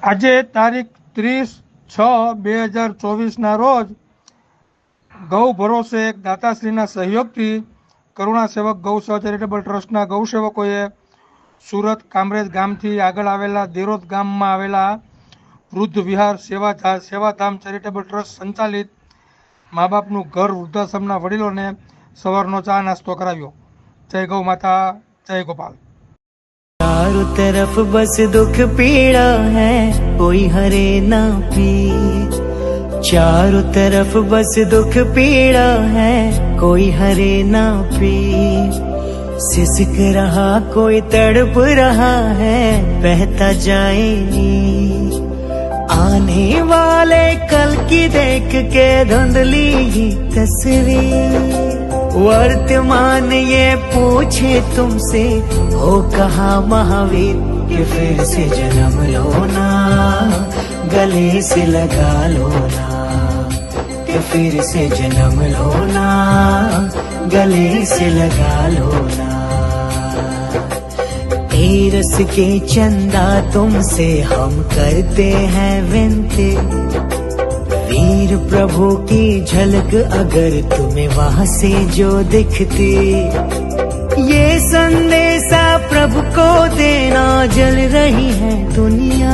આજે તારીખ ત્રીસ છ બે હજાર ચોવીસના રોજ ગૌ ભરોસે દાતાશ્રીના સહયોગથી કરુણા સેવક ગૌ ચેરિટેબલ ટ્રસ્ટના ગૌસેવકોએ સુરત કામરેજ ગામથી આગળ આવેલા દેરોદ ગામમાં આવેલા વૃદ્ધ વિહાર સેવા સેવાધામ ચેરિટેબલ ટ્રસ્ટ સંચાલિત મા બાપનું ઘર વૃદ્ધાશ્રમના વડીલોને સવારનો ચા નાસ્તો કરાવ્યો. જય ગૌ માતા, જય ગોપાલ. चारों तरफ़ बस दुख पीड़ा है, कोई हरे ना पी चारों तरफ़ बस दुख पीड़ा है, कोई हरे ना पी सिसक रहा, कोई तड़प रहा है, बहता जाए आने वाले कल की देख के धुंधली तस्वीर। वर्तमान ये पूछे तुमसे, हो कहा महावीर, कि फिर से जन्म लो ना गले से लगा लो ना कि फिर से जन्म लो ना गले से लगा लो ना तेरस के चंदा तुमसे हम करते हैं विनती। वीर प्रभु की झलक अगर तुम्हें वहाँ से जो दिखती। ये संदेशा प्रभु को देना जल रही है दुनिया।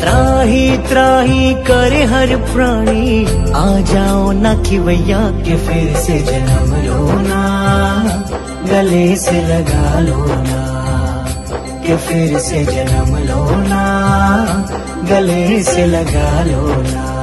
त्राही त्राही करे हर प्राणी। आ जाओ ना कि भैया के फिर से जन्म लो ना गले से लगा लो ना कि फिर से जन्म लो ना गले से लगा लो ना